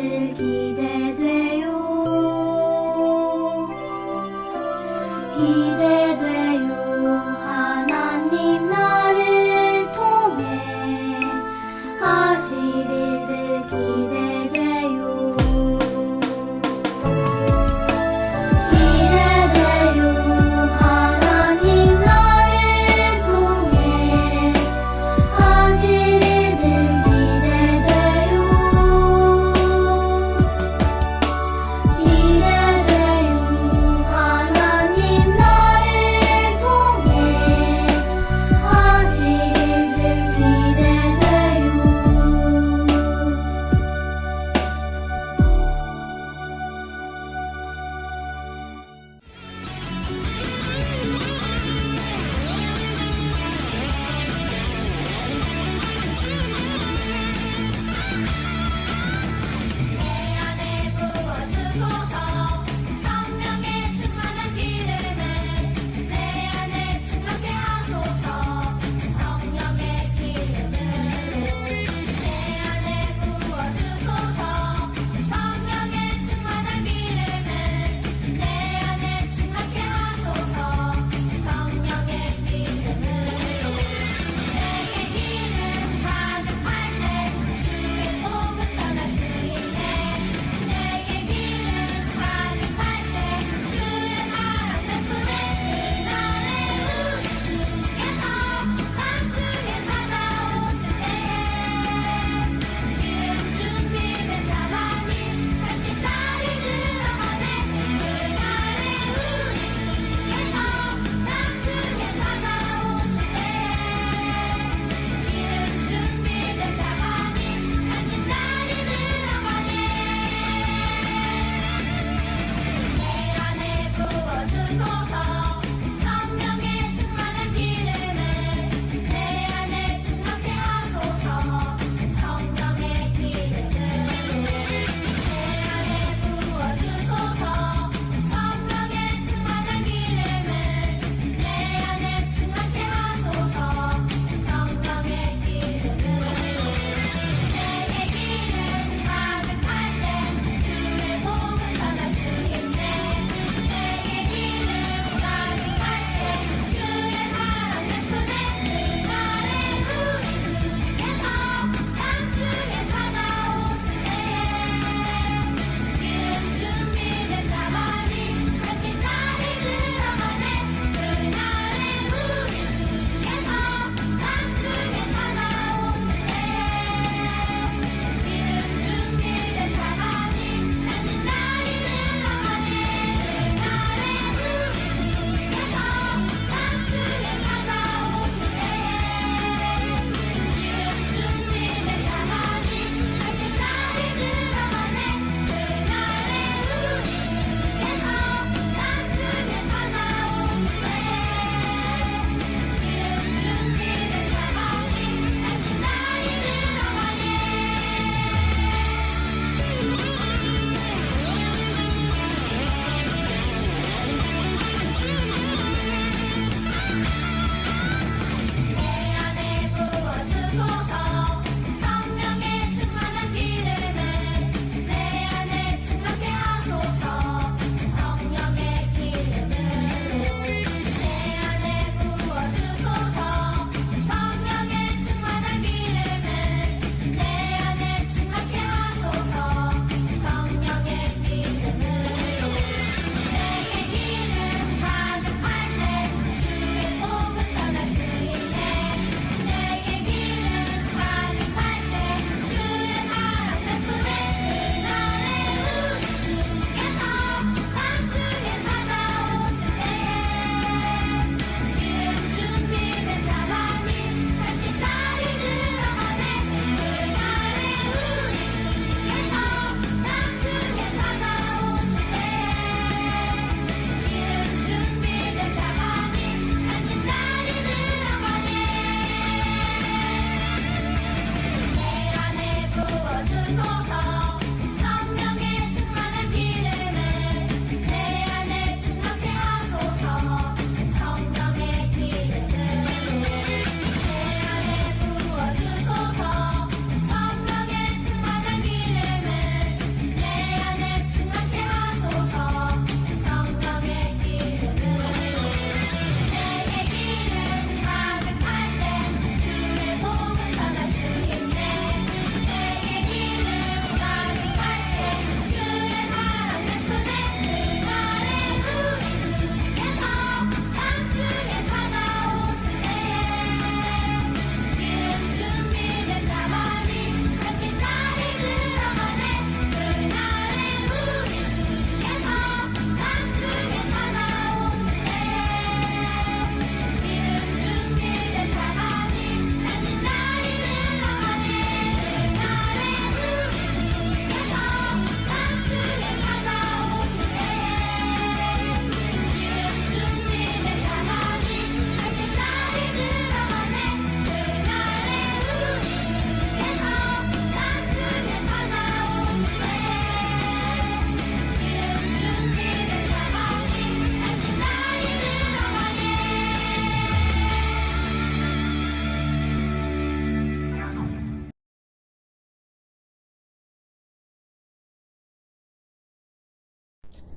일들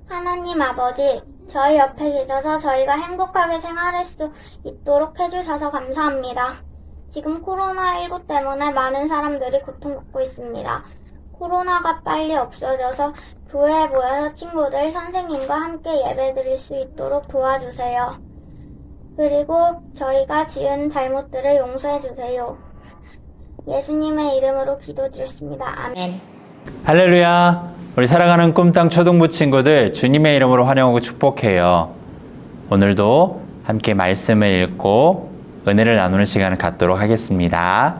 하나님 아버지, 저희 옆에 계셔서 저희가 행복하게 생활할 수 있도록 해주셔서 감사합니다. 지금 코로나19 때문에 많은 사람들이 고통받고 있습니다. 코로나가 빨리 없어져서 교회에 모여서 친구들, 선생님과 함께 예배 드릴 수 있도록 도와주세요. 그리고 저희가 지은 잘못들을 용서해 주세요. 예수님의 이름으로 기도 드렸습니다. 아멘. 할렐루야. 우리 사랑하는 꿈땅 초등부 친구들 주님의 이름으로 환영하고 축복해요. 오늘도 함께 말씀을 읽고 은혜를 나누는 시간을 갖도록 하겠습니다.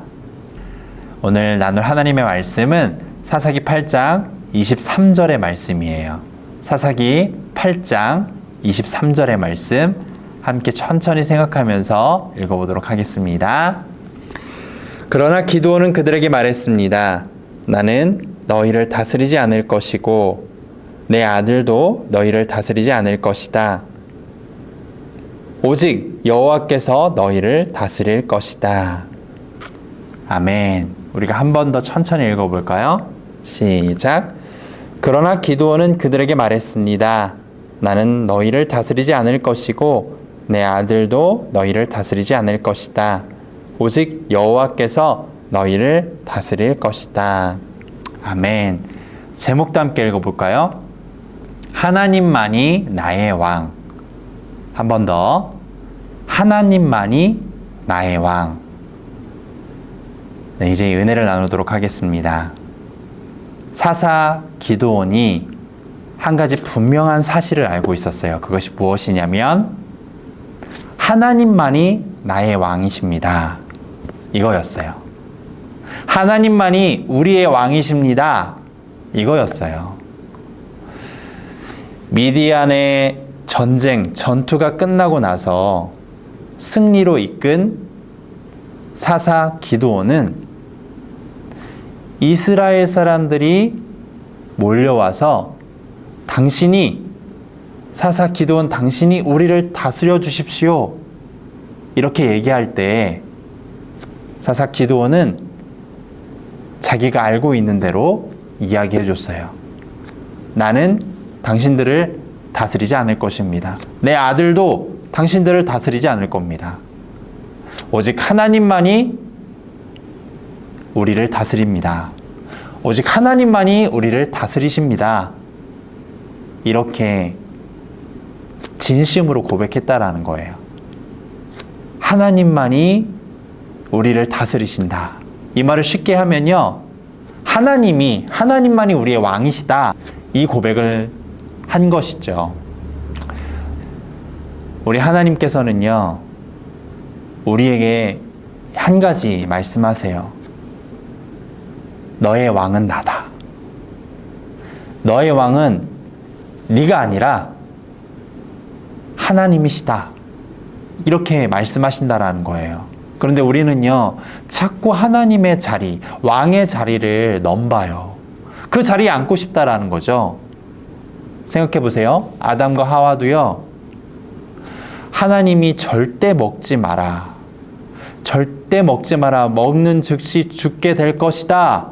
오늘 나눌 하나님의 말씀은 사사기 8장 23절의 말씀이에요. 사사기 8장 23절의 말씀 함께 천천히 생각하면서 읽어보도록 하겠습니다. 그러나 기도원은 그들에게 말했습니다. 나는 너희를 다스리지 않을 것이고 내 아들도 너희를 다스리지 않을 것이다. 오직 여호와께서 너희를 다스릴 것이다. 아멘. 우리가 한 번 더 천천히 읽어 볼까요? 시작. 그러나 기도원은 그들에게 말했습니다. 나는 너희를 다스리지 않을 것이고 내 아들도 너희를 다스리지 않을 것이다. 오직 여호와께서 너희를 다스릴 것이다. 아멘. 제목도 함께 읽어볼까요? 하나님만이 나의 왕. 한 번 더. 하나님만이 나의 왕. 네, 이제 은혜를 나누도록 하겠습니다. 사사 기도원이 한 가지 분명한 사실을 알고 있었어요. 그것이 무엇이냐면 하나님만이 나의 왕이십니다. 이거였어요. 하나님만이 우리의 왕이십니다. 이거였어요. 미디안의 전쟁, 전투가 끝나고 나서 승리로 이끈 사사 기도원은 이스라엘 사람들이 몰려와서 당신이 사사 기도원 당신이 우리를 다스려 주십시오. 이렇게 얘기할 때 사사 기도원은 자기가 알고 있는 대로 이야기해 줬어요. 나는 당신들을 다스리지 않을 것입니다. 내 아들도 당신들을 다스리지 않을 겁니다. 오직 하나님만이 우리를 다스립니다. 오직 하나님만이 우리를 다스리십니다. 이렇게 진심으로 고백했다라는 거예요. 하나님만이 우리를 다스리신다. 이 말을 쉽게 하면요. 하나님이, 하나님만이 우리의 왕이시다. 이 고백을 한 것이죠. 우리 하나님께서는요, 우리에게 한 가지 말씀하세요. 너의 왕은 나다. 너의 왕은 네가 아니라 하나님이시다. 이렇게 말씀하신다라는 거예요. 그런데 우리는요, 자꾸 하나님의 자리, 왕의 자리를 넘봐요. 그 자리에 앉고 싶다라는 거죠. 생각해 보세요. 아담과 하와도요, 하나님이 절대 먹지 마라. 절대 먹지 마라. 먹는 즉시 죽게 될 것이다.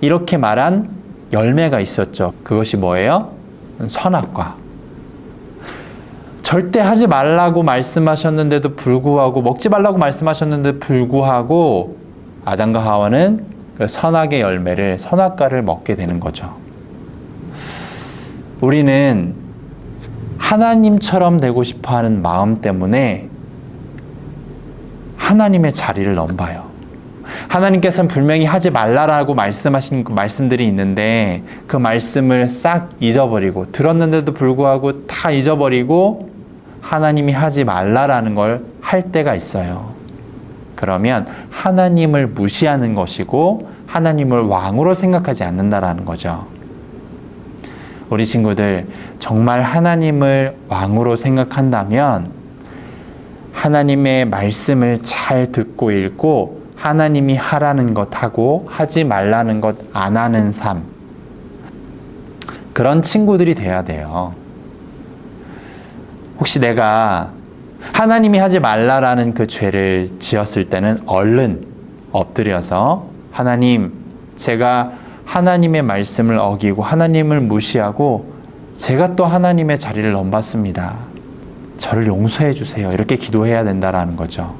이렇게 말한 열매가 있었죠. 그것이 뭐예요? 선악과. 절대 하지 말라고 말씀하셨는데도 불구하고 먹지 말라고 말씀하셨는데도 불구하고 아담과 하와는 그 선악의 열매를 선악과를 먹게 되는 거죠. 우리는 하나님처럼 되고 싶어 하는 마음 때문에 하나님의 자리를 넘봐요. 하나님께서는 분명히 하지 말라라고 말씀하신 그 말씀들이 있는데 그 말씀을 싹 잊어버리고 들었는데도 불구하고 다 잊어버리고 하나님이 하지 말라라는 걸 할 때가 있어요. 그러면 하나님을 무시하는 것이고 하나님을 왕으로 생각하지 않는다라는 거죠. 우리 친구들 정말 하나님을 왕으로 생각한다면 하나님의 말씀을 잘 듣고 읽고 하나님이 하라는 것 하고 하지 말라는 것 안 하는 삶. 그런 친구들이 돼야 돼요. 혹시 내가 하나님이 하지 말라라는 그 죄를 지었을 때는 얼른 엎드려서 하나님, 제가 하나님의 말씀을 어기고 하나님을 무시하고 제가 또 하나님의 자리를 넘봤습니다. 저를 용서해 주세요. 이렇게 기도해야 된다라는 거죠.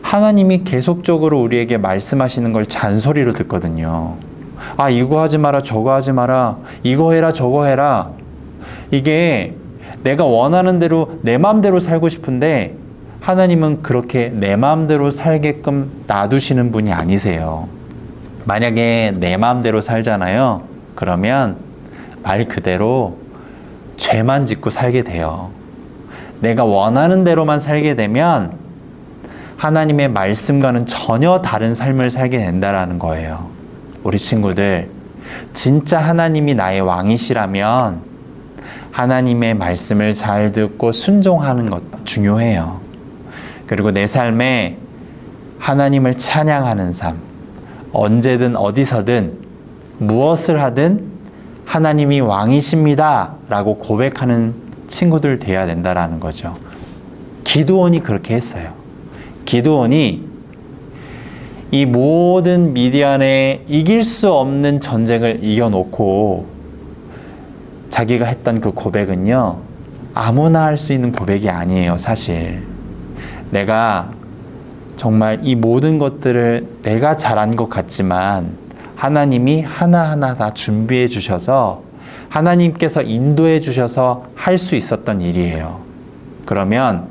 하나님이 계속적으로 우리에게 말씀하시는 걸 잔소리로 듣거든요. 아, 이거 하지 마라, 저거 하지 마라, 이거 해라, 저거 해라. 이게 내가 원하는 대로 내 마음대로 살고 싶은데 하나님은 그렇게 내 마음대로 살게끔 놔두시는 분이 아니세요. 만약에 내 마음대로 살잖아요. 그러면 말 그대로 죄만 짓고 살게 돼요. 내가 원하는 대로만 살게 되면 하나님의 말씀과는 전혀 다른 삶을 살게 된다라는 거예요. 우리 친구들, 진짜 하나님이 나의 왕이시라면 하나님의 말씀을 잘 듣고 순종하는 것도 중요해요. 그리고 내 삶에 하나님을 찬양하는 삶, 언제든 어디서든 무엇을 하든 하나님이 왕이십니다. 라고 고백하는 친구들 돼야 된다라는 거죠. 기도원이 그렇게 했어요. 기도원이 이 모든 미디안의 이길 수 없는 전쟁을 이겨놓고 자기가 했던 그 고백은요, 아무나 할 수 있는 고백이 아니에요, 사실. 내가 정말 이 모든 것들을 내가 잘한 것 같지만 하나님이 하나하나 다 준비해 주셔서 하나님께서 인도해 주셔서 할 수 있었던 일이에요. 그러면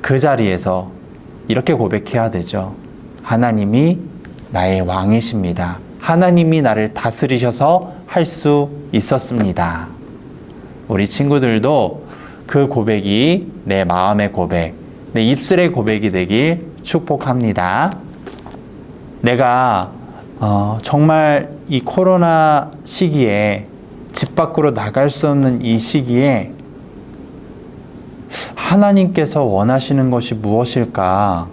그 자리에서 이렇게 고백해야 되죠. 하나님이 나의 왕이십니다. 하나님이 나를 다스리셔서 할 수 있었습니다. 우리 친구들도 그 고백이 내 마음의 고백, 내 입술의 고백이 되길 축복합니다. 내가 어, 정말 이 코로나 시기에 집 밖으로 나갈 수 없는 이 시기에 하나님께서 원하시는 것이 무엇일까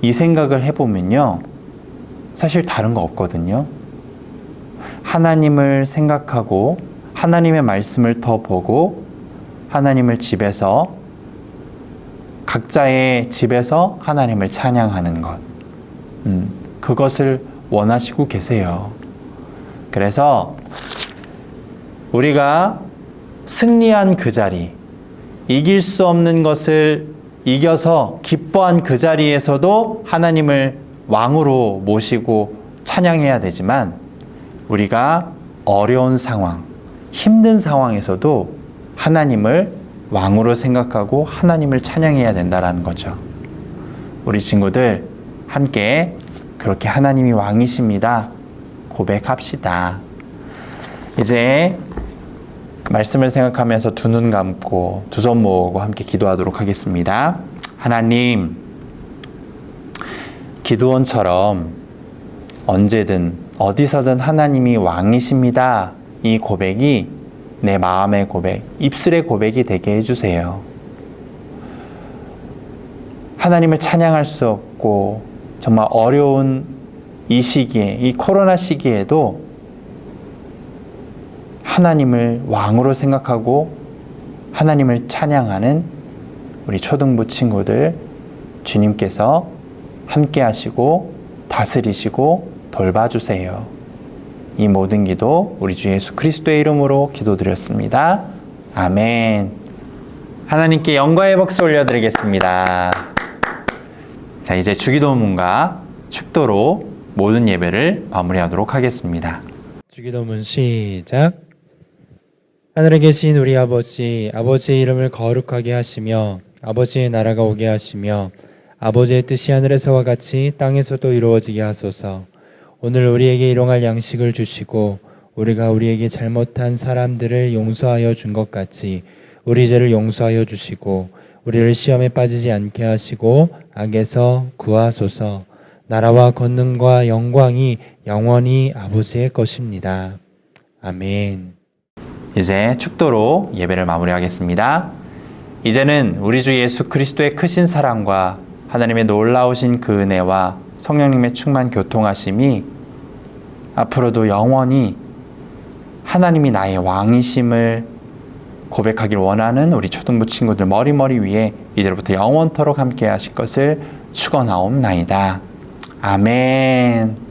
이 생각을 해보면요. 사실 다른 거 없거든요. 하나님을 생각하고 하나님의 말씀을 더 보고 하나님을 집에서 각자의 집에서 하나님을 찬양하는 것. 음, 그것을 원하시고 계세요. 그래서 우리가 승리한 그 자리, 이길 수 없는 것을 이겨서 기뻐한 그 자리에서도 하나님을 왕으로 모시고 찬양해야 되지만 우리가 어려운 상황, 힘든 상황에서도 하나님을 왕으로 생각하고 하나님을 찬양해야 된다라는 거죠. 우리 친구들 함께 그렇게 하나님이 왕이십니다. 고백합시다. 이제 말씀을 생각하면서 두 눈 감고 두 손 모으고 함께 기도하도록 하겠습니다. 하나님, 기도원처럼 언제든 어디서든 하나님이 왕이십니다. 이 고백이 내 마음의 고백, 입술의 고백이 되게 해주세요. 하나님을 찬양할 수 없고 정말 어려운 이 시기에, 이 코로나 시기에도 하나님을 왕으로 생각하고 하나님을 찬양하는 우리 초등부 친구들 주님께서 함께 하시고 다스리시고 돌봐주세요. 이 모든 기도 우리 주 예수 그리스도의 이름으로 기도드렸습니다. 아멘. 하나님께 영광의 박수 올려드리겠습니다. 자, 이제 주기도문과 축도로 모든 예배를 마무리하도록 하겠습니다. 주기도문 시작. 하늘에 계신 우리 아버지, 아버지의 이름을 거룩하게 하시며 아버지의 나라가 오게 하시며 아버지의 뜻이 하늘에서와 같이 땅에서도 이루어지게 하소서. 오늘 우리에게 일용할 양식을 주시고 우리가 우리에게 잘못한 사람들을 용서하여 준 것 같이 우리 죄를 용서하여 주시고 우리를 시험에 빠지지 않게 하시고 악에서 구하소서. 나라와 권능과 영광이 영원히 아버지의 것입니다. 아멘. 이제 축도로 예배를 마무리하겠습니다. 이제는 우리 주 예수 그리스도의 크신 사랑과 하나님의 놀라우신 그 은혜와 성령님의 충만 교통하심이 앞으로도 영원히 하나님이 나의 왕이심을 고백하길 원하는 우리 초등부 친구들 머리머리 위에 이제부터 영원토록 함께 하실 것을 축원하옵나이다. 아멘.